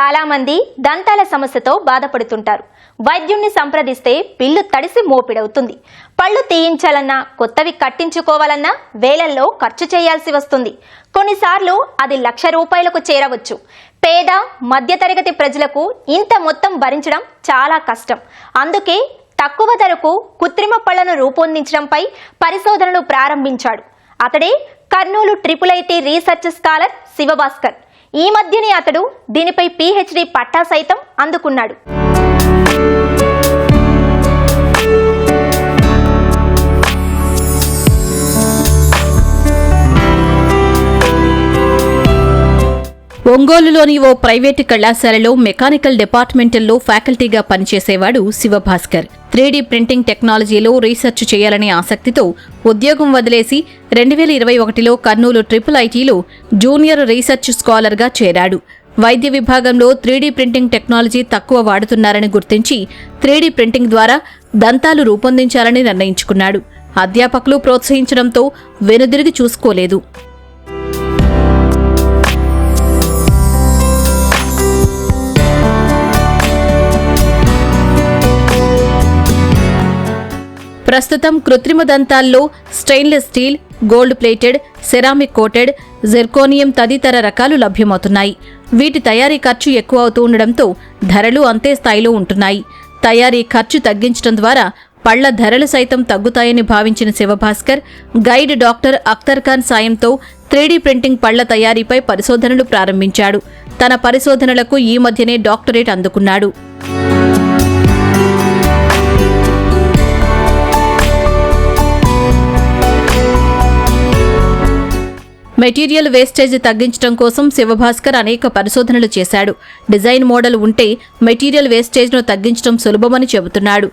చాలామంది దంతాల సమస్యతో బాధపడుతుంటారు. వైద్యుణ్ణి సంప్రదిస్తే పిల్లు తడిసి మోపిడవుతుంది. పళ్ళు తీయించాలన్నా కొత్తవి కట్టించుకోవాలన్నా వేలల్లో ఖర్చు చేయాల్సి వస్తుంది. కొన్నిసార్లు అది లక్ష రూపాయలకు చేరవచ్చు. పేద మధ్యతరగతి ప్రజలకు ఇంత మొత్తం భరించడం చాలా కష్టం. అందుకే తక్కువ ధరకు కృత్రిమ పళ్ళను రూపొందించడంపై పరిశోధనలు ప్రారంభించాడు. అతడే Kurnool triple IT research scholar Sivabhaskar. ఈ మధ్యనే అతడు దీనిపై పీహెచ్డీ పట్టా సైతం అందుకున్నాడు. ఒంగోలులోని ఓ ప్రైవేటు కళాశాలలో మెకానికల్ డిపార్ట్మెంటల్లో ఫ్యాకల్టీగా పనిచేసేవాడు శివభాస్కర్. త్రీడీ ప్రింటింగ్ టెక్నాలజీలో రీసెర్చ్ చేయాలనే ఆసక్తితో ఉద్యోగం వదిలేసి రెండు వేల ఇరవై ఒకటిలో కర్నూలు ట్రిపుల్ ఐటీలో జూనియర్ రీసెర్చ్ స్కాలర్గా చేరాడు. వైద్య విభాగంలో త్రీడీ ప్రింటింగ్ టెక్నాలజీ తక్కువ వాడుతున్నారని గుర్తించి త్రీడీ ప్రింటింగ్ ద్వారా దంతాలు రూపొందించాలని నిర్ణయించుకున్నాడు. అధ్యాపకులు ప్రోత్సహించడంతో వెనుదిరిగి చూసుకోలేదు. ప్రస్తుతం కృత్రిమ దంతాల్లో stainless steel gold plated ceramic coated zirconium తదితర రకాలు లభ్యమవుతున్నాయి. వీటి తయారీ ఖర్చు ఎక్కువ అవుతూ ఉండడంతో ధరలు అంతే స్థాయిలో ఉంటున్నాయి. తయారీ ఖర్చు తగ్గించడం ద్వారా పళ్ళ ధరలు సైతం తగ్గుతాయని భావించిన శివభాస్కర్ గైడ్ డాక్టర్ అఖ్తర్ ఖాన్ సాయంతో త్రీడీ ప్రింటింగ్ పళ్ళ తయారీపై పరిశోధనలు ప్రారంభించాడు. తన పరిశోధనలకు ఈ మధ్యనే డాక్టరేట్ అందుకున్నాడు. మెటీరియల్ వేస్టేజ్ తగ్గించడం కోసం శివభాస్కర్ అనేక పరిశోధనలు చేశాడు. డిజైన్ మోడల్ ఉంటే మెటీరియల్ వేస్టేజ్ను తగ్గించడం సులభమని చెబుతున్నాడు.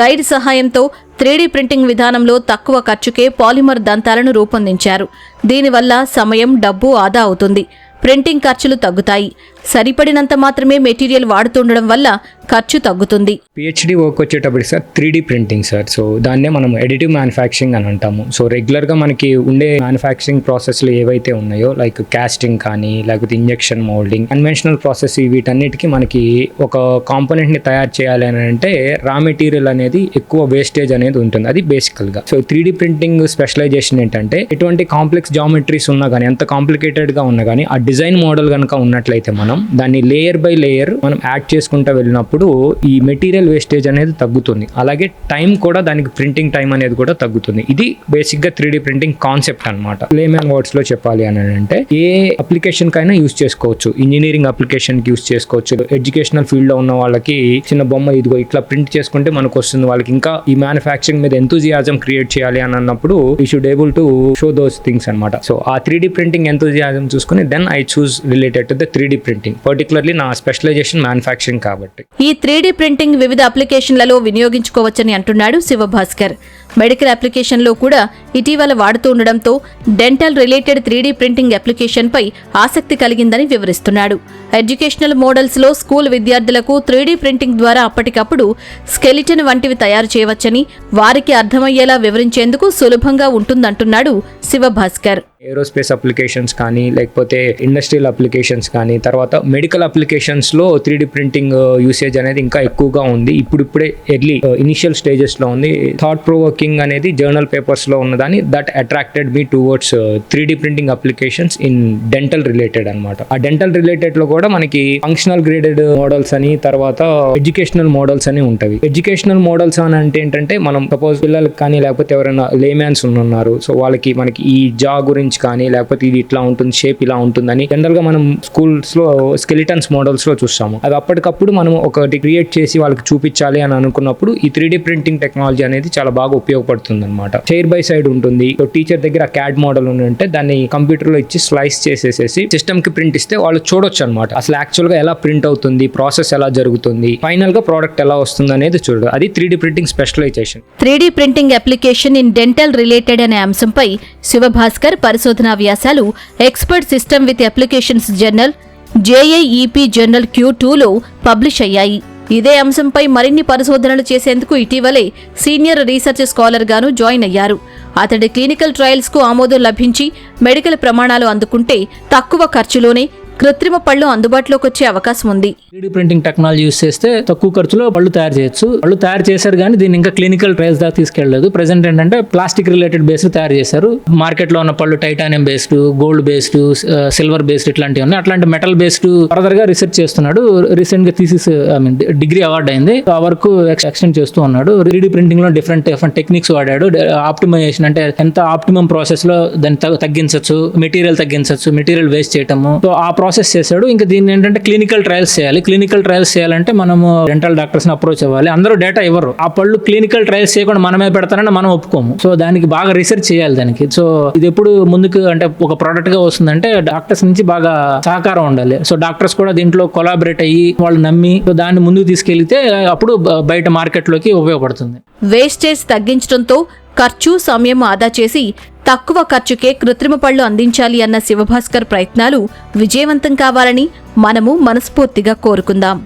గైడ్ సహాయంతో త్రీడీ ప్రింటింగ్ విధానంలో తక్కువ ఖర్చుకే పాలిమర్ దంతాలను రూపొందించారు. దీనివల్ల సమయం డబ్బు ఆదా అవుతుంది. ప్రింటింగ్ ఖర్చులు తగ్గుతాయి. సరిపడినంత మాత్రమే మెటీరియల్ వాడుతుండడం వల్ల ఖర్చు తగ్గుతుంది. పిహెచ్డి వర్క్ వచ్చేటప్పుడు sir three printing sir. So దాన్నే మనం ఎడిటివ్ మ్యానుఫ్యాక్చరింగ్ అని అంటాము. సో రెగ్యులర్గా మనకి ఉండే మ్యానుఫ్యాక్చరింగ్ ప్రాసెస్లు ఏవైతే ఉన్నాయో లైక్ కాస్టింగ్ కానీ లేకపోతే ఇంజెక్షన్ మోల్డింగ్ కన్వెన్షనల్ ప్రాసెస్ వీటన్నిటికీ మనకి ఒక కాంపోనెంట్ని తయారు చేయాలి అని అంటే రా మెటీరియల్ అనేది ఎక్కువ వేస్టేజ్ అనేది ఉంటుంది. అది బేసికల్గా సో త్రీ ప్రింటింగ్ స్పెషలైజేషన్ ఏంటంటే ఎటువంటి కాంప్లెక్స్ జామెట్రీస్ ఉన్నా కానీ ఎంత కాంప్లికేటెడ్గా ఉన్నా కానీ ఆ డిజైన్ మోడల్ కనుక ఉన్నట్లయితే మనం దాన్ని లేయర్ బై లేయర్ మనం యాడ్ చేసుకుంటూ వెళ్ళినప్పుడు ఈ మెటీరియల్ వేస్టేజ్ అనేది తగ్గుతుంది. అలాగే టైం కూడా దానికి ప్రింటింగ్ టైం అనేది కూడా తగ్గుతుంది. ఇది బేసిక్గా త్రీ ప్రింటింగ్ కాన్సెప్ట్ అనమాట లేమన్ వర్డ్స్లో చెప్పాలి అని అంటే ఏ అప్లికేషన్ కైనా యూస్ చేసుకోవచ్చు. ఇంజనీరింగ్ అప్లికేషన్కి యూస్ చేసుకోవచ్చు. ఎడ్యుకేషనల్ ఫీల్డ్లో ఉన్న వాళ్ళకి చిన్న బొమ్మ ఇదిగో ఇట్లా ప్రింట్ చేసుకుంటే మనకు వస్తుంది. వాళ్ళకి ఇంకా ఈ మ్యానుఫ్యాక్చరింగ్ మీద ఎంతూజియాజం క్రియేట్ చేయాలి అని అన్నప్పుడు ఈ should able to show those things అనమాట సో ఆ త్రీ ప్రింటింగ్ ఎంతూజియాజం చూసుకుని then I choose related to the three printing. Particularly నా స్పెషలైజేషన్ మ్యానుఫ్యాక్చరింగ్ కాబట్టి. ఈ త్రీడీ ప్రింటింగ్ వివిధ అప్లికేషన్లలో వినియోగించుకోవచ్చని అంటున్నాడు శివభాస్కర్. మెడికల్ అప్లికేషన్లో కూడా ఇటీవల వాడుతూ ఉండడంతో dental related three D printing అప్లికేషన్పై ఆసక్తి కలిగిందని వివరిస్తున్నాడు. ఎడ్యుకేషనల్ మోడల్స్లో స్కూల్ విద్యార్థులకు త్రీడీ ప్రింటింగ్ ద్వారా అప్పటికప్పుడు స్కెలిటన్ వంటివి తయారు చేయవచ్చని వారికి అర్థమయ్యేలా వివరించేందుకు సులభంగా ఉంటుందంటున్నాడు శివభాస్కర్. ఏరోస్పేస్ అప్లికేషన్స్ కానీ లేకపోతే ఇండస్ట్రియల్ అప్లికేషన్స్ కానీ తర్వాత మెడికల్ అప్లికేషన్స్లో త్రీ డి ప్రింటింగ్ యూసేజ్ అనేది ఇంకా ఎక్కువగా ఉంది. ఇప్పుడిప్పుడే ఎర్లీ ఇనిషియల్ స్టేజెస్లో ఉంది. థాట్ వర్కింగ్ అనేది జర్నల్ పేపర్స్లో ఉన్నదాన్ని that attracted me towards three D printing applications in dental related అనమాట ఆ డెంటల్ రిలేటెడ్లో కూడా మనకి ఫంక్షనల్ గ్రేడెడ్ మోడల్స్ అని తర్వాత ఎడ్యుకేషనల్ మోడల్స్ అని ఉంటాయి ఎడ్యుకేషనల్ మోడల్స్ అని అంటే ఏంటంటే మనం సపోజ్ పిల్లలకి కానీ లేకపోతే ఎవరైనా లేమ్యాన్స్ ఉన్నారు సో వాళ్ళకి మనకి ఈ జా గురించి కానీ లేకపోతే ఇది ఇట్లా ఉంటుంది షేప్ ఇలా ఉంటుందని జనరల్గా మనం స్కూల్స్లో స్కెలిటన్స్ మోడల్స్లో చూస్తాము. అది అప్పటికప్పుడు మనం ఒకటి క్రియేట్ చేసి వాళ్ళకి చూపించాలి అని అనుకున్నప్పుడు ఈ త్రీ ప్రింటింగ్ టెక్నాలజీ అనేది చాలా బాగా ఉపయోగపడుతుంది అనమాట చైర్ బై సైడ్ ఉంటుంది. సో టీచర్ దగ్గర క్యాడ్ మోడల్ ఉంటే దాన్ని కంప్యూటర్లో ఇచ్చి స్లైస్ చేసేసేసి సిస్టమ్కి ప్రింట్ ఇస్తే వాళ్ళు చూడొచ్చు అనమాట అసలు యాక్చువల్గా ఎలా ప్రింట్ అవుతుంది ప్రాసెస్ ఎలా జరుగుతుంది ఫైనల్గా ప్రోడక్ట్ ఎలా వస్తుంది అనేది చూడదు అది three printing specialization. Three printing application in dental related అనే అంశంపై శివభాస్కర్ పరిశోధనా వ్యాసాలు expert system with applications journal JAEP journal Q టూలో పబ్లిష్ అయ్యాయి. ఇదే అంశంపై మరిన్ని పరిశోధనలు చేసేందుకు ఇటీవలే సీనియర్ రీసెర్చ్ స్కాలర్ గాను జాయిన్ అయ్యారు. అతడి క్లినికల్ ట్రయల్స్కు ఆమోదం లభించి మెడికల్ ప్రమాణాలు అందుకుంటే తక్కువ ఖర్చులోనే కృత్రిమ పళ్ళు అందుబాటులోకి వచ్చే అవకాశం ఉంది. త్రీడీ ప్రింటింగ్ టెక్నాలజీ యూస్ చేస్తే తక్కువ ఖర్చులో పళ్ళు తయారు చేయొచ్చు. పళ్ళు తయారు చేశారు కానీ దీన్ని ఇంకా క్లినికల్ ట్రయల్స్ దాకా తీసుకెళ్ళలేదు ప్రెసెంట్ ఏంటంటే ప్లాస్టిక్ రిలేటెడ్ బేస్ తయారు చేశారు. మార్కెట్లో ఉన్న పళ్ళు titanium based gold based silver based ఇట్లాంటివి ఉన్నాయి. అట్లాంటి మెటల్ బేస్డ్ ఫర్దర్గా రీసెర్చ్ చేస్తున్నాడు. రీసెంట్గా thesis I mean degree award అయింది. ఆ వర్క్ ఎక్స్టెండ్ చేస్తూ ఉన్నాడు. త్రీడీ ప్రింటింగ్లో డిఫరెంట్ డిఫరెంట్ టెక్నిక్స్ వాడాడు. ఆప్టిమైజేషన్ అంటే ఎంత ఆప్టిమం ప్రాసెస్లో దాన్ని తగ్గించవచ్చు మెటీరియల్ తగ్గించవచ్చు మెటీరియల్ వేస్ట్ చేయటము. సో ఆ ప్రాసెస్ ప్రాసెస్ చేశాడు. ఇంకా దీన్ని ఏంటంటే క్లినికల్ ట్రయల్స్ చేయాలి. క్లినికల్ ట్రయల్స్ చేయాలంటే మనము డెంటల్ డాక్టర్స్ని అప్రోచ్ అవ్వాలి. అందరూ డేటా ఇవ్వరు. ఆ పళ్ళు క్లినికల్ ట్రయల్స్ చేయకుండా మనమే పెడతారని మనం ఒప్పుకోము. సో దానికి బాగా రీసెర్చ్ చేయాలి దానికి. సో ఇది ఎప్పుడు ముందుకు అంటే ఒక ప్రోడక్ట్గా వస్తుందంటే డాక్టర్స్ నుంచి బాగా సహకారం ఉండాలి. సో డాక్టర్స్ కూడా దీంట్లో కొలాబరేట్ అయ్యి వాళ్ళు నమ్మి సో దాన్ని ముందుకు తీసుకెళ్తే అప్పుడు బయట మార్కెట్లోకి ఉపయోగపడుతుంది. వేస్టేజ్ తగ్గించడంతో ఖర్చు సమయం ఆదా చేసి తక్కువ ఖర్చుకే కృత్రిమ పళ్ళు అందించాలి అన్న శివభాస్కర్ ప్రయత్నాలు విజయవంతం కావాలని మనము మనస్ఫూర్తిగా కోరుకుందాం.